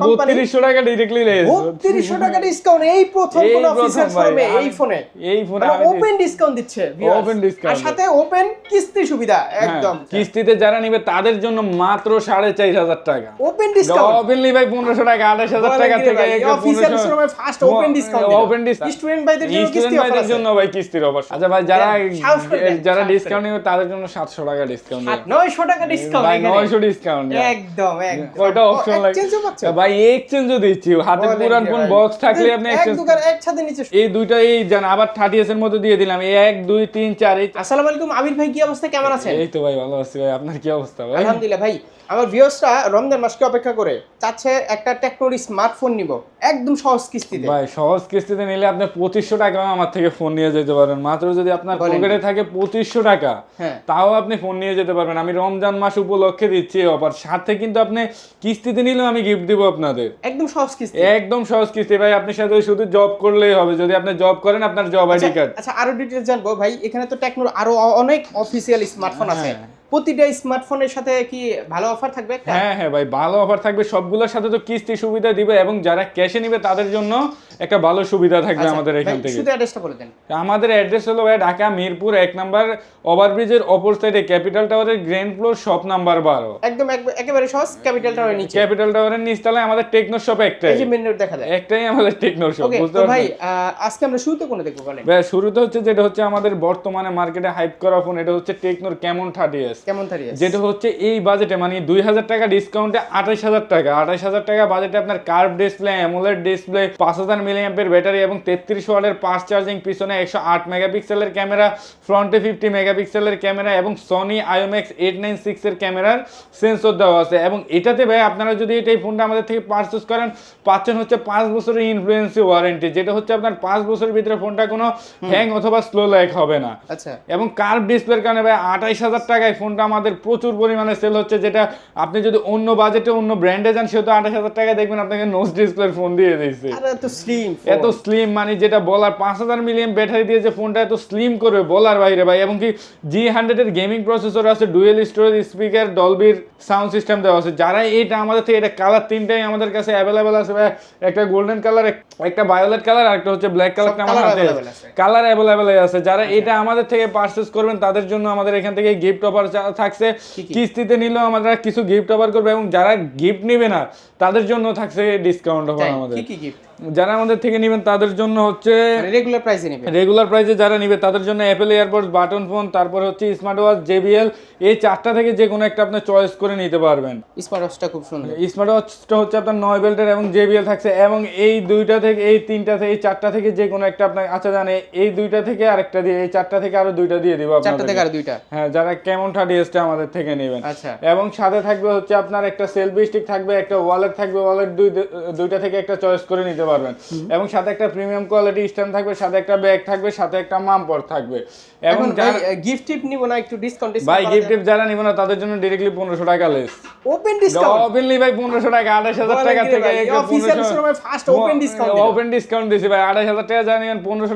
বত্রিশশো টাকা ডিরেক্টলি বত্রিশশো টাকা ডিসকাউন্ট এই প্রথম কোন অফিসের ভাই, এই ফোনে এই ফোনে দিচ্ছি। ওপেন ডিসকাউন্ট দিচ্ছে। Open discount আর সাথে ওপেন কিস্তি সুবিধা একদম। হ্যাঁ, কিস্তিতে যারা নিবে তাদের জন্য মাত্র সাড়ে চার হাজার টাকা। ওপেন ডিসকাউন্ট ওপেনলি ভাই টাকা আঠাশ হাজার টাকা থেকে শোরুমে first open discount open discount student ভাইদের জন্য কিস্তি অফার আছে। জন্য ভাই কিস্তির অফার আচ্ছা ভাই যারা যারা ডিসকাউন্ট নিবে তাদের জন্য সাতশো টাকা ডিসকাউন্ট আর 900 টাকা ডিসকাউন্ট ভাই নয়শো ডিসকাউন্ট একদম একদম। কয়টা অপশন লাগে ভাই এক্সচেঞ্জও দিচ্ছি। হাতে পুরান ফোন বক্স থাকলে আপনি এক এক্সচেঞ্জ একসাথে নিচে এই দুইটা এই জান আবার থার্টি এর মধ্যে দিয়ে দিলাম। এই এক দুই তিন চার এই আসসালামু আলাইকুম আবির ভাই কি অবস্থা? কেমন আছেন? এই তো ভাই ভালো আছি ভাই। আপনার কি অবস্থা ভাই? আলহামদুলিল্লাহ ভাই আমার ভিউয়ার্সরা রমজান মাসকে অপেক্ষা করে চাচ্ছে একটা টেকনোর স্মার্টফোন নিব। একদম সহজ কিস্তিতে। ভাই সহজ কিস্তিতে নিলে আপনি পঁচিশশো টাকা আমার থেকে ফোন নিয়ে যেতে পারবেন। মাত্র যদি আপনার পকেটে থাকে পঁচিশশো টাকা হ্যাঁ। তাও আপনি ফোন নিয়ে যেতে পারবেন। আমি রমজান মাস উপলক্ষে দিচ্ছি অফার সাথে কিন্তু আপনি কিস্তিতে নিলেও আমি গিফট দিব আপনাদের। একদম সহজ কিস্তি। একদম সহজ কিস্তি। ভাই আপনি সাথে শুধু জব করলেই হবে। যদি আপনি জব করেন আপনার জব আইডি কার্ড আচ্ছা আরও ডিটেইলস জানব। ভাই এখানে তো টেকনোর আরও অনেক অফিসিয়াল স্মার্টফোন আছে। হ্যাঁ। প্রতিটা স্মার্টফোনের সাথে কি ভালো অফার থাকবে হ্যাঁ হ্যাঁ ভাই ভালো অফার থাকবে। সবগুলোর সাথে তো কিস্তি সুবিধা দিবে এবং যারা ক্যাশে নিবে তাদের জন্য একটা ভালো সুবিধা থাকবে আচ্ছা, আমাদের এখান থেকে। শুধু অ্যাড্রেসটা বলে দেন। আমাদের অ্যাড্রেস হলো ভাই ঢাকা মিরপুর এক নাম্বার ওভারব্রিজের অপর সাইডে ক্যাপিটাল টাওয়ারের গ্র্যান্ড ফ্লোর শপ নাম্বার বারো। একদম একেবারে সহজ ক্যাপিটাল টাওয়ারের নিচে। ক্যাপিটাল টাওয়ারের নিচতলায় আমাদের টেকনো শপ একটাই। এই যে মেন রোড দেখা যায়। একটাই আমাদের টেকনো শপ বুঝতে ভাই আজকে আমরা শুরুতে কোনে দেখব বলেন? ভাই শুরুতে হচ্ছে যেটা হচ্ছে আমাদের বর্তমানে মার্কেটে হাইপ করা ফোন এটা হচ্ছে টেকনোর কেমন থার্টি এস কেমন আছে? যেটা হচ্ছে এই বাজেটে মানে দুই হাজার টাকা ডিসকাউন্টে আঠাশ হাজার টাকা। আঠাশ হাজার টাকা বাজেটে আপনার কার্ভ ডিসপ্লে অ্যামোলেড ডিসপ্লে পাঁচ হাজার মিলিয়াম্পের ব্যাটারি এবং তেত্রিশ ওয়াটের পাঁচ চার্জিং পিছনে একশো আট মেগাপিক্সেলের ক্যামেরা ফ্রন্টে ফিফটি মেগাপিক্সেলের ক্যামেরা এবং সনি আইওম্যাক্স এইট নাইন সিক্সের ক্যামেরার সেন্সর দেওয়া আছে। এবং এটাতে ভাই আপনারা যদি এটা এই ফোনটা আমাদের থেকে পারচেস করেন পাচ্ছেন হচ্ছে পাঁচ বছরের ইনফ্লুয়েন্সি ওয়ারেন্টি যেটা হচ্ছে আপনার পাঁচ বছরের ভিতরে ফোনটা কোনো হ্যাং অথবা স্লো লাইক হবে না। আচ্ছা। এবং কার্ভ ডিসপ্লের কারণে ভাই আঠাইশ হাজার টাকায় ফোনটা আমাদের প্রচুর পরিমাণে সেল হচ্ছে যেটা আপনি যদি অন্য বাজেটে অন্য ব্র্যান্ডে যান সেহেতু আঠাশ হাজার টাকায় দেখবেন আপনাকে নোজ ডিসপ্লের ফোন দিয়ে দিয়েছে। এত স্লিম এত স্লিম মানে যেটা বলার পাঁচ হাজার মিলিয়ন ব্যাটারি দিয়ে যে ফোনটা এত স্লিম করবে বলার বাইরে ভাই। এবং কি জি হান্ড্রেডের গেমিং প্রসেসর আছে ডুয়েল স্টোরেজ স্পিকার ডলবির সাউন্ড সিস্টেম দেওয়া আছে। যারা এটা আমাদের থেকে এটা কালার তিনটাই আমাদের কাছে অ্যাভেলেবেল আছে ভাই। একটা গোল্ডেন কালার একটা ভায়োলেট কালার আর একটা হচ্ছে ব্ল্যাক কালারটা আমার colour হাতে কালার অ্যাভেলেবেল আছে। যারা এটা আমাদের থেকে পারচেস করবেন তাদের জন্য আমাদের এখান থেকে গিফট অফার থাকছে? কিস্তিতে নিলেও আমরা কিছু গিফট অফার করব এবং যারা গিফট নেবে না তাদের জন্য থাকছে ডিসকাউন্ট অফার আমাদের। কি কি গিফট যারা আমাদের থেকে নেবেন তাদের জন্য হচ্ছে রেগুলার প্রাইসে নেবে রেগুলার প্রাইসে যারা নিবে তাদের জন্য অ্যাপেল এয়ারপোর্ট বাটন ফোন তারপর হচ্ছে স্মার্ট ওয়াচ জেবিএল এই চারটা থেকে যে কোনো একটা আপনি চয়েস করে নিতে পারবেন। স্মার্ট ওয়াচটা খুব সুন্দর। স্মার্ট ওয়াচটা হচ্ছে আপনার নয় বেল্টের এবং জেবিএল থাকছে এবং এই দুইটা থেকে এই তিনটা থেকে এই চারটা থেকে যে কোনো একটা আপনার আচ্ছা জানে এই দুইটা থেকে আরেকটা দিয়ে এই চারটা থেকে আরও দুইটা দিয়ে দিব চারটা থেকে আর দুইটা? হ্যাঁ যারা কেমন এসটা আমাদের থেকে নেবেন। আচ্ছা। এবং সাথে থাকবে হচ্ছে আপনার একটা সেলফি স্টিক থাকবে একটা ওয়ালেট থাকবে ওয়ালেট দুই দুইটা থেকে একটা চয়েস করে নিতে পারবেন। এবং সাথে একটা প্রিমিয়াম কোয়ালিটি স্ট্যান্ড থাকবে সাথে একটা ব্যাগ থাকবে সাথে একটা মামপর থাকবে। এবং গিফট টিপ নিব না একটু ডিসকাউন্ট ভাই গিফট টিপ যারা নিবে না তাদের জন্য ডিরেক্টলি টাকা লেস ওপেন ডিসকাউন্ট ওপেনলি ভাই পনেরোশো টাকা টাকা থেকে discount দিল। ওপেন ডিসকাউন্ট দিছি ভাই টাকা জানি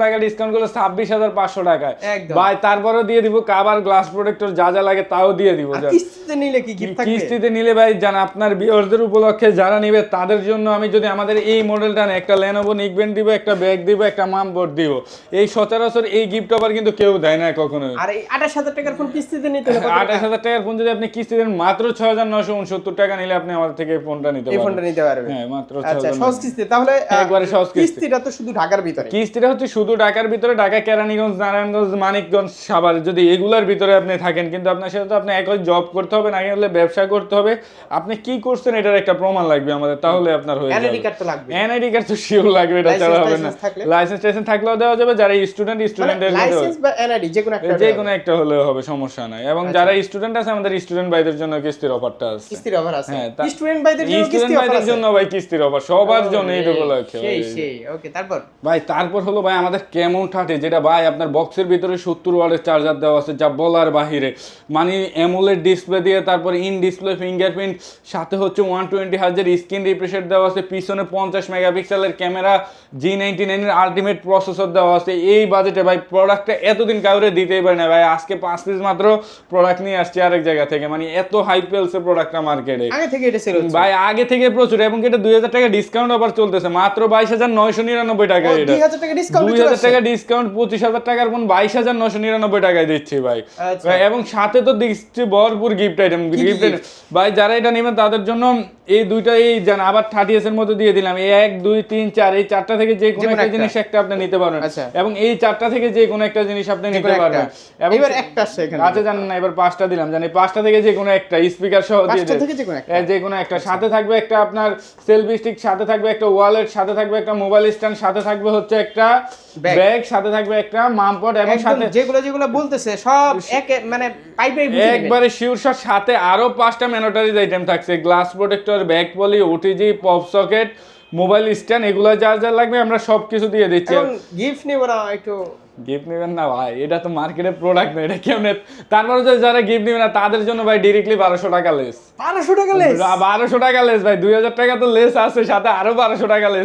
টাকা ডিসকাউন্ট করলে ছাব্বিশ হাজার পাঁচশো টাকায়। ভাই তারপরেও দিয়ে দিব কাবার গ্লাস প্রোটেক্টর যা যা লাগে তাও দিয়ে দিব কিস্তিতে নিলে কি গিফট থাকবে? কিস্তিতে নিলে ভাই জান আপনার বিয়ারদের উপলক্ষে যারা নিবে তাদের জন্য আমি যদি আমাদের এই মডেলটা একটা লেনোভো নিকবেন দিব একটা ব্যাগ দিব একটা মাম বোর্ড দিব। এই সচরাচর এই গিফট অফার কিন্তু কেউ দেয় না কখনো আর এই আঠাশ হাজার টাকার ফোন কিস্তিতে নিতে হলে কত টাকা? আঠাশ হাজার টাকার ফোন যদি আপনি কিস্তি দেন মাত্র ছয় হাজার নশো উনসত্তর টাকা নিলে আপনি আমাদের থেকে ফোনটা নিতে এই ফোনটা নিতে পারবে হ্যাঁ মাত্র আচ্ছা 6000 সহজ কিস্তি। তাহলে আহ, একবারে সহজ কিস্তি। কিস্তিটা তো শুধু ঢাকার ভিতরে। কিস্তিটা হচ্ছে শুধু ঢাকার ভিতরে ঢাকা কেরানীগঞ্জ নারায়ণগঞ্জ মানিকগঞ্জ সাভার যদি এগুলার ভিতরে আপনি থাকেন কিন্তু আপনার সাথে তো আপনি একই জব করতে হবে না হলে ব্যবসা করতে হবে। আপনি কি করছেন এটার একটা প্রমাণ লাগবে আমাদের তাহলে আপনার হয়ে এনআইডি কার্ড তো লাগবে। এনআইডি কার্ড তো শিওর লাগবে এটা ছাড়া হবে না। লাইসেন্স টাইসেন্স থাকলেও দেওয়া যাবে যারা স্টুডেন্ট স্টুডেন্টের লাইসেন্স বা এনআইডি যে কোনো একটা যে কোনো একটা হলেও হবে সমস্যা নাই। এবং আচ্ছা। যারা স্টুডেন্ট আছে আমাদের স্টুডেন্ট ভাইদের জন্য কিস্তির অফারটা আছে। কিস্তির অফার আছে? হ্যাঁ, স্টুডেন্ট ভাইদের জন্য কিস্তি স্টুডেন্ট অফার আছে? জন্য ভাই কিস্তির অফার সবার জন্য এই উপলক্ষে সেই। সেই ওকে তারপর? ভাই তারপর হলো ভাই আমাদের কেমন ঠাটে যেটা ভাই আপনার বক্সের ভিতরে সত্তর ওয়ার্ডের চার্জার দেওয়া আছে যা বলার বাহিরে। মানে অ্যামোলেড ডিসপ্লে দিয়ে তারপরে ইন ডিসপ্লে ফিঙ্গারপ্রিন্ট সাথে হচ্ছে ওয়ান টোয়েন্টি হাজার স্ক্রিন রিফ্রেশার দেওয়া আছে পিছনে পঞ্চাশ মেগাপিক্সেলের ক্যামেরা জি নাইনটি নাইনের আলটিমেট প্রসেসর দেওয়া আছে। এই বাজেটে ভাই প্রোডাক্টটা এতদিন কাউরে দিতেই পারে না ভাই আজকে পাঁচ পিস মাত্র প্রোডাক্ট নিয়ে আসছে আরেক জায়গা থেকে মানে এত হাই পেলছে প্রোডাক্টটা মার্কেটে আগে থেকে এটা সেল ভাই আগে থেকে প্রচুর এবং এটা দুই হাজার টাকা ডিসকাউন্ট অফার চলতেছে মাত্র বাইশ হাজার নয়শো নিরানব্বই টাকা এটা। দুই হাজার টাকা ডিসকাউন্ট দুই হাজার টাকা ডিসকাউন্ট পঁচিশ হাজার টাকার ফোন বাইশ হাজার নয়শো নিরানব্বই টাকায় দিচ্ছি ভাই। আচ্ছা। ভাই, এবং সাথে তো দিচ্ছি ভরপুর গিফট আইটেম গিফট gift? ভাই যারা এটা নেবেন তাদের জন্য এই দুইটা এই জান আবার থার্টি এস এর মধ্যে দিয়ে দিলাম এই এক দুই তিন চার এই চারটা থেকে যে কোনো যেকোনো একটা। জিনিস একটা আপনি নিতে পারবেন আচ্ছা। এবং এই চারটা থেকে যে কোনো একটা জিনিস আপনি নিতে পারবেন এবার একটা এখানে। আচ্ছা জানেন না এবার পাঁচটা দিলাম জানি পাঁচটা থেকে যে কোনো একটা স্পিকার সহ দিয়ে পাঁচটা দেন। যে কোনো একটা সাথে থাকবে একটা আপনার সেলফি স্টিক সাথে থাকবে একটা ওয়ালেট সাথে থাকবে একটা মোবাইল স্ট্যান্ড সাথে থাকবে হচ্ছে একটা ব্যাগ সাথে থাকবে একটা মামপট এবং সাথে যেগুলো যেগুলো বলতেছে সব এক মানে পাইপে একবারে শিওর সাথে আরও পাঁচটা ম্যানোটারিজ আইটেম থাকছে। Glass protector back poly OTG pop socket mobile stand এগুলো যা যা লাগবে আমরা সব কিছু দিয়ে দিচ্ছি। গিফট নিব না একটু গিফট নেবেন না ভাই এটা তো মার্কেটের প্রোডাক্ট না এটা কেমন? তারপরে যে যারা গিফট নেবে না তাদের জন্য ভাই ডিরেক্টলি বারোশো টাকা লেস। বারোশো টাকা লেস? বারোশো টাকা লেস ভাই দুই হাজার টাকা তো লেস আছে সাথে আরও বারোশো টাকা লেস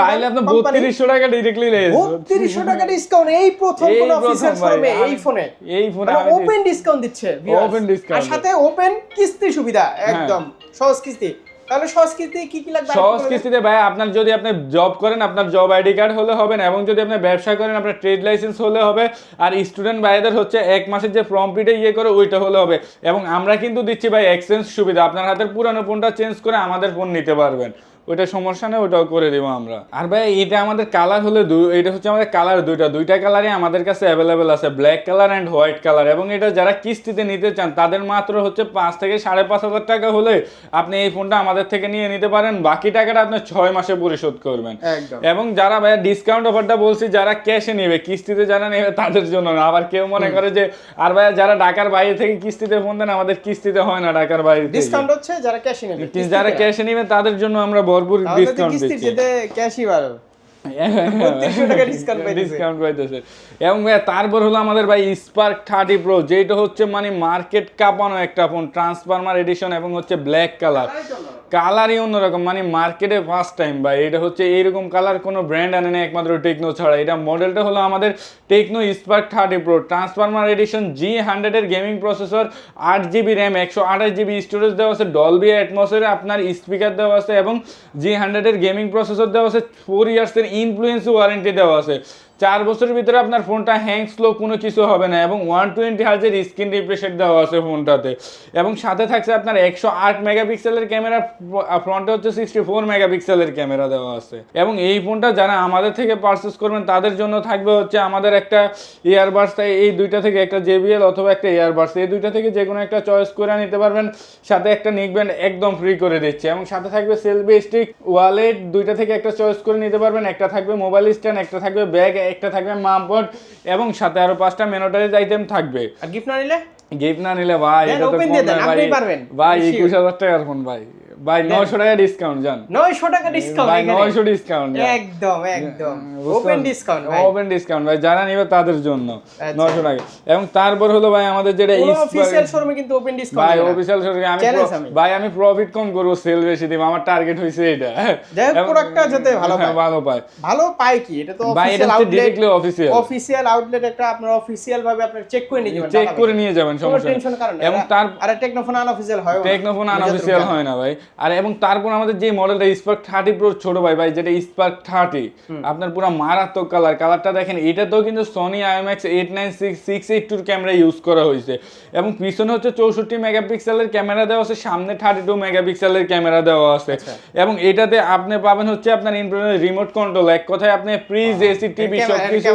তাহলে আপনার বত্রিশশো টাকা ডিরেক্টলি লেস। বত্রিশশো টাকা ডিসকাউন্ট এই প্রথম এই কোন ভাই, শোরুমে এই ফোনে এই ফোনে। ওপেন ডিসকাউন্ট দিচ্ছে ওপেন ডিসকাউন্ট আর সাথে ওপেন কিস্তি সুবিধা একদম সহজ কিস্তি। তাহলে সহজ কি কি লাগবে? কিস্তিতে ভাই, আপনার যদি আপনি জব করেন, আপনার জব আইডি কার্ড হলে হবে না, এবং যদি আপনি ব্যবসা করেন, আপনার ট্রেড লাইসেন্স হলে হবে, আর স্টুডেন্ট ভাইদের হচ্ছে এক মাসের যে ফর্ম পিটে ইয়ে করে, ওইটা হলে হবে এবং আমরা কিন্তু দিচ্ছি ভাই এক্সচেঞ্জ সুবিধা, আপনার হাতের পুরানো ফোনটা চেঞ্জ করে আমাদের ফোন নিতে পারবেন ওইটা সমস্যা নেই ওটাও করে দেবো আমরা। আর ভাই এটা আমাদের কালার হলে এটা হচ্ছে আমাদের কালার দুইটা। দুইটা কালারই আমাদের কাছে অ্যাভেলেবেল আছে black colour and white colour এবং এটা যারা কিস্তিতে নিতে চান তাদের মাত্র হচ্ছে পাঁচ থেকে সাড়ে পাঁচ হাজার টাকা হলে আপনি এই ফোনটা আমাদের থেকে নিয়ে নিতে পারেন। বাকি টাকাটা আপনি ছয় মাসে পরিশোধ করবেন। এবং যারা ভাইয়া ডিসকাউন্ট অফারটা বলছি যারা ক্যাশে নেবে কিস্তিতে যারা নেবে তাদের জন্য না। আবার কেউ মনে করে যে আর ভাইয়া যারা ঢাকার বাইরে থেকে কিস্তিতে ফোন দেন আমাদের কিস্তিতে হয় না ঢাকার বাইরে ডিসকাউন্ট হচ্ছে যারা ক্যাশে নেবে যারা ক্যাশে নেবে তাদের জন্য আমরা ভরপুর ডিসকাউন্ট দিচ্ছি যেতে ক্যাশই ভালো 3200 টাকা discount পাইতেছে। ডিসকাউন্ট পাইতেছে। এবং তারপর হলো আমাদের ভাই স্পার্ক থার্টি প্রো যেটা হচ্ছে মানে মার্কেট কাঁপানো একটা ফোন ট্রান্সফার্মার এডিশন এবং হচ্ছে ব্ল্যাক কালার কালারই অন্যরকম। মানে মার্কেটে ফার্স্ট টাইম ভাই। এটা হচ্ছে এইরকম কালার কোনো ব্র্যান্ড আনে না একমাত্র টেকনো ছাড়া। এটা মডেলটা হলো আমাদের Tecno Spark thirty pro transformer edition G হান্ড্রেডের গেমিং প্রসেসর আট জিবি র্যাম একশো আঠাশ জিবি স্টোরেজ দেওয়া আছে ডলবি অ্যাটমসফিয়ারে আপনার স্পিকার দেওয়া আছে এবং জি হান্ড্রেডের গেমিং প্রসেসর দেওয়া আছে। ফোর ইয়ার্সের ইনফ্লুয়েন্স ওয়ারেন্টি দেওয়া আছে। চার বছরের ভিতরে আপনার ফোনটা হ্যাং স্লো কোনো কিছু হবে না এবং ওয়ান টোয়েন্টি হার্জের স্ক্রিন রিফ্রেশার দেওয়া আছে ফোনটাতে। এবং সাথে থাকছে আপনার একশো আট মেগাপিক্সেলের ক্যামেরা ফ্রন্টে হচ্ছে সিক্সটি ফোর মেগাপিক্সেলের ক্যামেরা দেওয়া আছে। এবং এই ফোনটা যারা আমাদের থেকে পারচেস করবেন, তাদের জন্য থাকবে হচ্ছে আমাদের একটা ইয়ারবাডস এই দুইটা থেকে একটা জেবিএল অথবা একটা ইয়ারবাডস এই দুইটা থেকে যে কোনো একটা চয়েস করে নিতে পারবেন। সাথে একটা নিকব্যান্ড একদম ফ্রি করে দিচ্ছে। এবং সাথে থাকবে সেলফি স্টিক ওয়ালেট দুইটা থেকে একটা চয়েস করে নিতে পারবেন। একটা থাকবে মোবাইল স্ট্যান্ড একটা থাকবে ব্যাগ একটা থাকবে মামপট এবং সাথে আরও পাঁচটা মেনোটাইজ আইটেম থাকবে আর গিফট না নিলে গিফট না নিলে ভাই এটা তো ভাই আপনিই পারবেন। ভাই Sure. একুশ হাজার টাকার ফোন ভাই ভাই নয়শো টাকা ডিসকাউন্ট জান। নয়শো টাকা ডিসকাউন্ট ভাই নয়শো ডিসকাউন্ট একদম একদম। ওপেন ডিসকাউন্ট ভাই। ওপেন ডিসকাউন্ট ভাই যারা নিবে তাদের জন্য আচ্ছা। নয়শো টাকা। এবং তারপর হলো ভাই আমাদের যেটা অফিসিয়াল শোরুমে কিন্তু ওপেন ভাই ডিসকাউন্ট অফিসিয়াল সরকারি আমি আমি। ভাই আমি প্রফিট কম করব সেল বেশি দিব। আমার টার্গেট হয়েছে এটা। যাই প্রোডাক্টটা যাতে ভালো হ্যাঁ, পায়। ভালো পায়। ভালো পায় কি? এটা তো ভাই official outlet directly official official outlet একটা আপনার অফিসিয়াল ভাবে আপনার চেক করে নিয়ে যাবেন চেক করে নিয়ে যাবেন সমস্যা এবং তার আর টেকনোফোন আনঅফিসিয়াল হয় টেকনোফোন আনঅফিসিয়াল হয় না ভাই। আর এবং তারপর আমাদের যে মডেলটা স্পার্ক থার্টি প্রো ছোট ভাই ভাই যেটা স্পার্ক থার্টি আপনার পুরো মারাত্মক কালার কালারটা দেখেন এটাতেও কিন্তু Sony IMX eight nine six six eight টুর ক্যামেরা ইউজ করা হয়েছে। এবং পিছনে হচ্ছে চৌষট্টি মেগাপিক্সেলের ক্যামেরা দেওয়া আছে সামনে থার্টি টু মেগাপিক্সেলের ক্যামেরা দেওয়া আছে। আচ্ছা। এবং এটাতে আপনি পাবেন হচ্ছে আপনার ইন্টারনেট রিমোট কন্ট্রোল এক কথায় আপনি ফ্রিজ এসি টিভি সব কিছু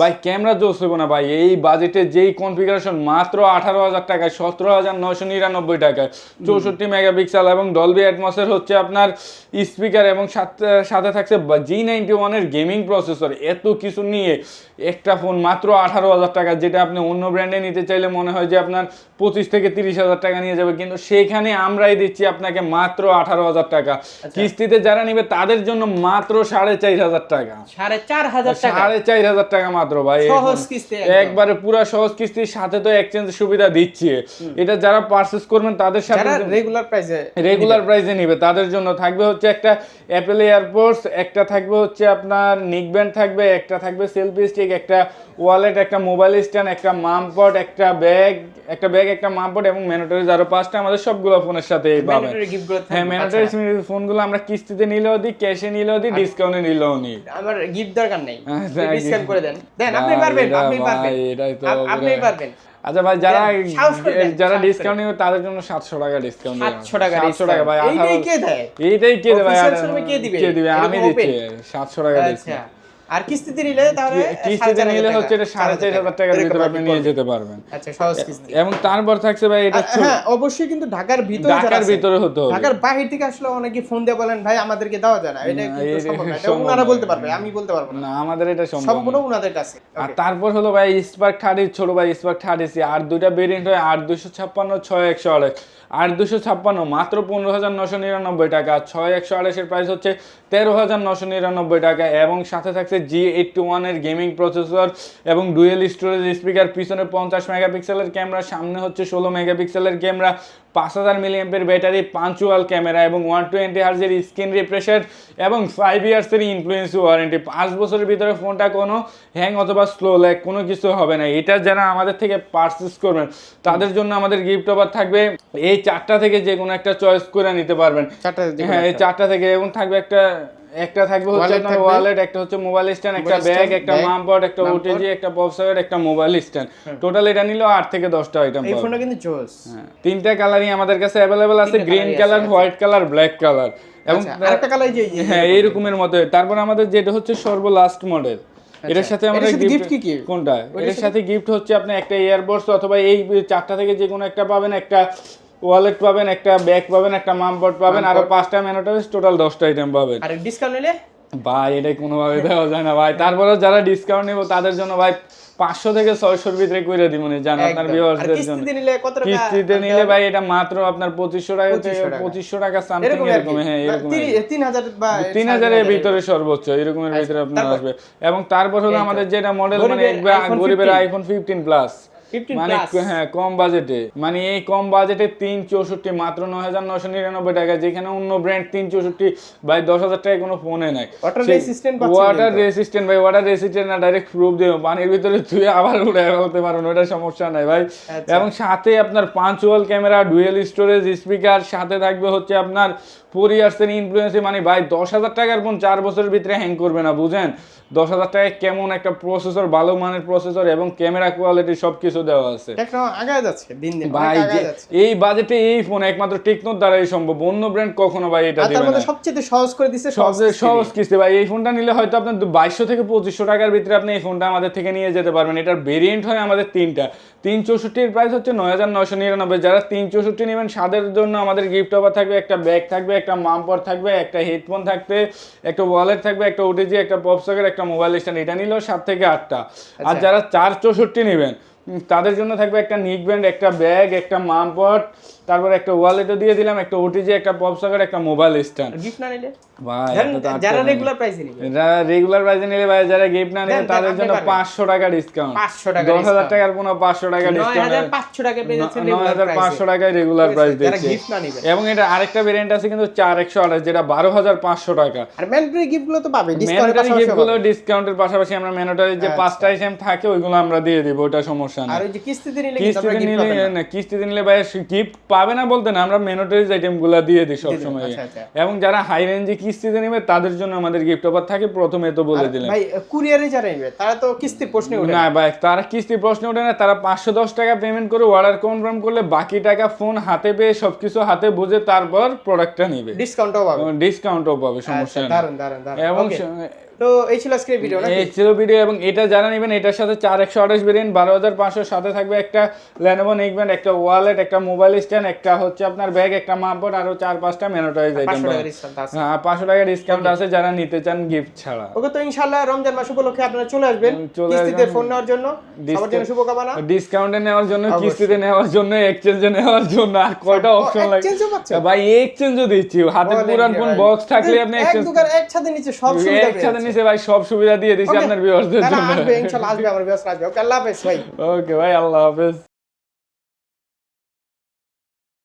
ভাই ক্যামেরা জোস হইব না ভাই। এই বাজেটে যেই কনফিগারেশন মাত্র আঠারো হাজার টাকায় সতেরো হাজার নয়শো নিরানব্বই টাকায়। চৌষট্টি মেগাপিক্সেল এবং ডলবি ডলবি অ্যাটমসের হচ্ছে আপনার স্পিকার এবং সাথে সাথে থাকছে জি নাইনটি ওয়ানের গেমিং প্রসেসর এত কিছু নিয়ে একটা ফোন মাত্র আঠারো হাজার টাকা যেটা আপনি অন্য ব্র্যান্ডে নিতে চাইলে মনে হয় যে আপনার পঁচিশ থেকে তিরিশ হাজার টাকা নিয়ে যাবে। কিন্তু সেখানে আমরাই দিচ্ছি আপনাকে মাত্র আঠারো হাজার টাকা। কিস্তিতে যারা নিবে তাদের জন্য মাত্র সাড়ে চার হাজার টাকা। সাড়ে চার হাজার টাকা? সাড়ে চার হাজার টাকা মাত্র ভাই। সহজ কিস্তি একবারে পুরো সহজ কিস্তির সাথে তো এক্সচেঞ্জ সুবিধা দিচ্ছে। এটা যারা পারচেস করবেন তাদের সাথে রেগুলার প্রাইসে রেগুলার প্রাইসে নিবে। তাদের জন্য থাকবে হচ্ছে একটা অ্যাপেল এয়ারপোর্টস একটা থাকবে হচ্ছে আপনার নিক ব্যান্ড থাকবে একটা থাকবে সেলফি স্টিক একটা ওয়ালেট একটা মোবাইল স্ট্যান্ড একটা মামপট একটা ব্যাগ একটা ব্যাগ একটা মামপট এবং ম্যানোটারিজ আরও পাঁচটা আমাদের সবগুলো ফোনের সাথে পাবেন হ্যাঁ ম্যানোটারিজ ফোনগুলো আমরা কিস্তিতে নিলেও দিই ক্যাশে নিলেও দিই ডিসকাউন্টে নিলেও নিই। আমার গিফট দরকার নেই। আচ্ছা, ডিসকাউন্ট করে দেন। দেন আপনি পারবেন আপনি পারবেন। আপনি পারবেন। আচ্ছা ভাই যারা যারা ডিসকাউন্ট নিবে তাদের জন্য সাতশো টাকা ডিসকাউন্ট সাতশো টাকা সাতশো টাকা ভাই। এইটাই কে দেয় এইটাই কে দেবে ভাই কে দিবে? কে দিবে আমি দিচ্ছি open? সাতশো টাকা আচ্ছা ডিসকাউন্ট আর কিস্তিতে নিলে তাহলে কিস্তিতে নিলে হচ্ছে এটা সাড়ে চার হাজার টাকার ভিতরে আপনি নিয়ে যেতে পারবেন। আচ্ছা সহজ কিস্তি। এবং তারপর থাকছে ভাই এটা হ্যাঁ অবশ্যই কিন্তু ঢাকার ভিতরে ঢাকার ভিতরে হতে হবে। ঢাকার বাহির থেকে আসলে অনেকে ফোন দিয়ে বলেন ভাই আমাদেরকে দেওয়া যায় না। এটা কিন্তু সম্ভব না। এটা ওনারা বলতে পারবে আমি বলতে পারব না। আমাদের এটা সম্ভব সম্পূর্ণ ওনাদের কাছে। আর তারপর হলো ভাই স্পার্ক থার্টি ছোট ভাই স্পার্ক থার্টি সি আর দুইটা ভেরিয়েন্ট হয় আট দুশো ছাপ্পান্ন ছয় একশো আড়াই আট দুশো ছাপ্পান্ন মাত্র পনেরো হাজার নশো নিরানব্বই টাকা। আর ছয় একশো আড়াইশের প্রাইস হচ্ছে তেরো হাজার নশো নিরানব্বই টাকা এবং সাথে থাকছে জি এইটটি ওয়ানের গেমিং প্রসেসর এবং ডুয়েল স্টোরেজ স্পিকার পিছনে পঞ্চাশ মেগাপিক্সেলের ক্যামেরা সামনে হচ্ছে ষোলো মেগাপিক্সেলের ক্যামেরা পাঁচ হাজার মিলিয়াম্পের ব্যাটারি পাঞ্চুয়াল ক্যামেরা এবং ওয়ান টোয়েন্টি হার্জের স্ক্রিন রিফ্রেশার এবং ফাইভ ইয়ার্সের ইনফ্লুয়েন্স ওয়ারেন্টি পাঁচ বছরের ভিতরে ফোনটা কোনো হ্যাং অথবা স্লো ল্যাগ কোনো কিছু হবে না। এটা যারা আমাদের থেকে পারচেস করবেন তাদের জন্য আমাদের গিফট অফার থাকবে। এই চারটা থেকে যে কোনো একটা চয়েস করে নিতে পারবেন। হ্যাঁ এই চারটা থেকে এবং থাকবে একটা একটা থাকবে হচ্ছে আপনার ওয়ালেট একটা হচ্ছে মোবাইল স্ট্যান্ড একটা ব্যাগ একটা মামপট একটা ওটিজি একটা পপ সকেট একটা মোবাইল স্ট্যান্ড টোটাল এটা নিলেও আট থেকে দশটা আইটেম এই ফোনটা কিন্তু জোস হ্যাঁ, তিনটা কালারই আমাদের কাছে অ্যাভেলেবেল আছে green colour white colour black colour এবং আচ্ছা, আরেকটা কালার যে হ্যাঁ এইরকমের মতো। তারপর আমাদের যেটা হচ্ছে সর্ব লাস্ট মডেল এটার সাথে আমাদের আচ্ছা, এটার সাথে গিফট কি কি? কোনটা? এর সাথে গিফট হচ্ছে আপনি একটা ইয়ারবডস অথবা এই চারটা থেকে যে কোনো একটা পাবেন। একটা ওয়ালেট পাবেন একটা ব্যাগ পাবেন একটা মামপট পাবেন আরও পাঁচটা ম্যানোটাইজ টোটাল দশটা আইটেম পাবেন। আর ডিসকাউন্ট নিলে? ভাই এটা কোনোভাবে দেওয়া যায় না ভাই। তারপরে যারা ডিসকাউন্ট নেব তাদের জন্য ভাই পাঁচশো থেকে ছয়শোর ভিতরে করে দিব না জান আপনার ভিউয়ার্সদের জন্য। কিস্তিতে নিলে ভাই এটা মাত্র আপনার পঁচিশশো টাকা থেকে 2500 টাকা। পঁচিশশো টাকা সামথিং এরকম। হ্যাঁ এরকম তিন হাজারের ভিতরে সর্বোচ্চ এরকমের ভিতরে আপনার? আসবে। এবং তারপর হলো আমাদের যেটা মডেল মানে গরিবের একবার 15 আইফোন ফিফটিন প্লাস 15 মানে হ্যাঁ কম বাজেটে মানে এই কম বাজেটে তিন চৌষট্টি মাত্র নয় হাজার নশো নিরানব্বই টাকা যেখানে অন্য ব্র্যান্ড তিন চৌষট্টি ভাই দশ হাজার টাকায় কোনো ফোনে নাই। Water resistant water. রেসিস্ট্যান্ট ভাই ওয়াটার রেসিস্ট্যান্ট না ডাইরেক্ট প্রুফ দেবো। পানির ভিতরে তুই আবার উড়ে ফেলতে পারবেন ওটা সমস্যা নাই ভাই। আচ্ছা। এবং সাথে আপনার পাঁচওয়াল ক্যামেরা ডুয়েল স্টোরেজ স্পিকার সাথে থাকবে হচ্ছে আপনার ফোর ইয়ার্সের ইনফ্লুয়েন্সে মানে ভাই দশ হাজার টাকার ফোন চার বছরের ভিতরে হ্যাং করবে না বুঝেন? দশ হাজার টাকায় কেমন একটা প্রসেসর ভালো মানের প্রসেসর এবং ক্যামেরা কোয়ালিটি সব কিছু দেওয়া আছে। আগায় যাচ্ছে দিন দিন ভাই এই বাজেটে এই ফোন একমাত্র টেকনোর দ্বারাই সম্ভব অন্য ব্র্যান্ড কখনো ভাই এটা দিবে না। সবচেয়ে সহজ করে দিচ্ছে সবচেয়ে সহজ কিস্তি ভাই এই ফোনটা নিলে হয়তো আপনার বাইশশো থেকে পঁচিশশো টাকার ভিতরে আপনি এই ফোনটা আমাদের থেকে নিয়ে যেতে পারবেন এটার ভেরিয়েন্ট হয় আমাদের তিনটা। তিন চৌষট্টির প্রাইস হচ্ছে নয় হাজার নয়শো নিরানব্বই যারা তিন চৌষট্টি নেবেন সাদের জন্য আমাদের গিফট অফার থাকবে একটা ব্যাগ থাকবে একটা মামপর থাকবে একটা হেডফোন থাকবে একটা ওয়ালেট থাকবে একটা ওটিজি একটা পপসকের একটা মোবাইল স্ট্যান্ড এটা নিলেও সাত থেকে আটটা আর আচ্ছা। যারা চার চৌষট্টি নেবেন তাদের জন্য থাকবে একটা নিক ব্যান্ড একটা ব্যাগ একটা মামপট তারপর একটা ওয়ালেটও দিয়ে দিলাম একটা ওটিজি একটা পপ সকেট একটা মোবাইল স্ট্যান্ড গিফট না নিলে? ভাই যারা- যারা। রেগুলার প্রাইসে নিবে। যারা রেগুলার প্রাইসে নিলে ভাই যারা গিফট না দেন, তাদের জন্য পারবেন। পাঁচশো টাকা ডিসকাউন্ট 500 টাকা দশ হাজার discount। টাকার কোনো পাঁচশো টাকা ডিসকাউন্ট হাজার পাঁচশো টাকা পেয়ে যাচ্ছে নয় হাজার পাঁচশো টাকায় রেগুলার প্রাইস যারা দিচ্ছে। গিফট না নিবে। এবং এটা আরেকটা ভেরিয়েন্ট আছে কিন্তু চার একশো আঠাশ যেটা বারো হাজার পাঁচশো টাকা। আর ম্যান্ডেটরি গিফটগুলো তো পাবে ডিসকাউন্টের গিফটগুলো ডিসকাউন্টের পাশাপাশি আমরা ম্যানোটারি যে আচ্ছা। পাঁচটা আইটেম থাকে ওইগুলো আমরা দিয়ে দিব ওটা সমস্যা না আর ওই যে কিস্তিতে নিলে কিস্তিতে নিলে কিস্তিতে নিলে ভাই গিফট পাবে না বলতে না আমরা ম্যানোটারিজ আইটেমগুলা দিয়ে দিই সব সময়। আচ্ছা, আচ্ছা। এবং যারা হাই রেঞ্জে কিস্তিতে নেবে তাদের জন্য আমাদের গিফট অফার থাকে প্রথমে তো বলে দিলাম। ভাই কুরিয়ারে যারা নেবে তারা তো কিস্তির প্রশ্ন উঠে না। ভাই তারা কিস্তি প্রশ্ন ওঠে না তারা পাঁচশো দশ টাকা পেমেন্ট করে অর্ডার কনফার্ম করলে বাকি টাকা ফোন হাতে পেয়ে সবকিছু হাতে বুঝে তারপর প্রোডাক্টটা নিবে। ডিসকাউন্টও পাবে। ডিসকাউন্টও পাবে সমস্যা আচ্ছা, নেই। দারুণ দারুণ দারুণ এবং তো এই ছিল আজকের ভিডিও না এই ছিল ভিডিও এবং এটা যারা নেবেন এটার সাথে চার একশো আঠাশ ভেরিয়েন্ট বারো হাজার পাঁচশোর সাথে থাকবে একটা ল্যানোভো নেকব্যান্ড একটা ওয়ালেট একটা মোবাইল স্ট্যান্ড একটা হচ্ছে আপনার ব্যাগ একটা মাপবোর্ড আরও চার পাঁচটা ম্যানোটাইজ আইটেম হ্যাঁ পাঁচশো টাকা ডিসকাউন্ট আছে যারা নিতে চান গিফট ছাড়া। ওকে তো ইনশাআল্লাহ রমজান মাস উপলক্ষে আপনারা চলে আসবেন কিস্তিতে ফোন নেওয়ার জন্য। সবার জন্য শুভকামনা। ডিসকাউন্টে নেওয়ার জন্য কিস্তিতে নেওয়ার জন্য এক্সচেঞ্জে নেওয়ার জন্য আর কয়টা অপশন লাগে? ভাই এক্সচেঞ্জও দিচ্ছি। হাতে পুরান ফোন বক্স থাকলে আপনি এক এক্সচেঞ্জ একসাথে নিচে সব সুবিধা একসাথে নিচে ভাই সব সুবিধা দিয়ে দিছি আপনার ভিউয়ারদের জন্য। আসবে ইনশাআল্লাহ আসবে আমার ভিউয়ার্স আসবে। ওকে আল্লাহ হাফেজ ভাই। ওকে ভাই আল্লাহ হাফেজ।